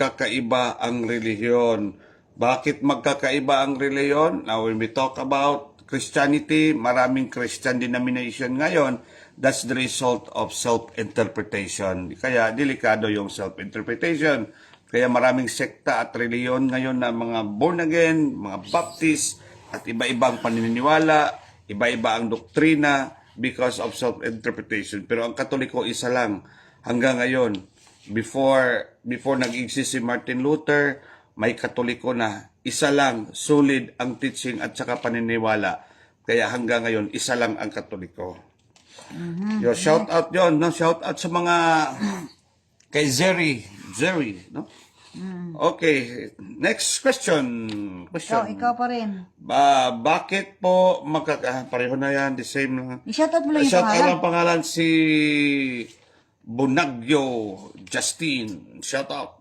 magkakaiba ang relihiyon. Bakit magkakaiba ang relihiyon? Now, when we talk about Christianity, maraming Christian denomination ngayon, that's the result of self-interpretation. Kaya delikado yung self-interpretation. Kaya maraming sekta at reliyon ngayon na mga born again, mga baptist, at iba-ibang paniniwala, iba-iba ang doktrina because of self-interpretation. Pero ang katoliko isa lang hanggang ngayon. Before before nag-exist si Martin Luther, may katoliko na isa lang, solid ang teaching at saka paniniwala. Kaya hanggang ngayon, isa lang ang katoliko. Yo, shout out yon, no? Shout out sa mga kay Zeri, Zeri, no? Okay, next question. Question. Ikaw, ikaw pa rin. Ba, bakit po magkaka pareho na yan, the same lang. I-shoutout mo lang yung Shout out pangalan. ang pangalan si Bonagyo Justine. Shout out.